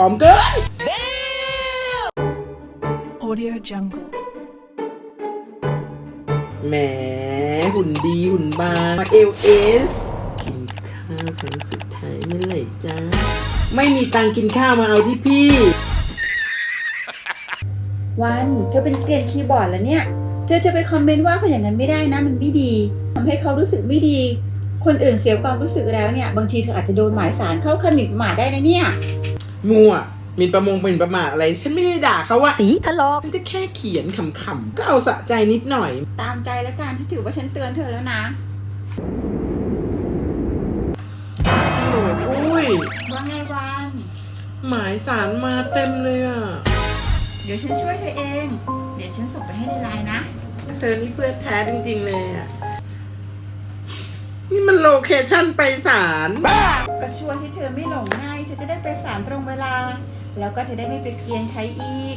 ผอมเกิน Audio Jungle. แหมหุ่นดีหุ่นบางเอลเอสกินข้าวครั้งสุดท้ายเมื่อไหร่จ้าไม่มีตังค์กินข้าวมาเอาที่พี่ วันเธอเป็นเกลียนคีย์บอร์ดแล้วเนี่ย เธอจะไปคอมเมนต์ว่าเขาอย่างนั้นไม่ได้นะมันไม่ดีทำให้เขารู้สึกไม่ดี คนอื่นเสียความรู้สึกแล้วเนี่ย บางทีเธออาจจะโดนหมายสารเข้าขมิบประมาทได้นะเนี่ย มัวหมินประมงหมินประมาทอะไร ฉันไม่ได้ด่าเขาว่าสีถลอกฉันจะแค่เขียนขำๆก็เอาสะใจนิดหน่อย ตามใจแล้วกันที่ถือว่าฉันเตือนเธอแล้วนะ โอ้โหอุ้ยว่าไงวันหมายสารมาเต็มเลยอะเดี๋ยวฉันช่วยเธอเอง เดี๋ยวฉันส่งไปให้ในไลน์นะเธอนี่เพื่อนแท้จริงๆเลยอะ นี่มันโลเคชั่นไปศาลก็ชวนให้เธอไม่หลงง่ายเธอจะได้ไปศาลตรงเวลา แล้วก็จะได้ไม่ไปเกลียนใครอีก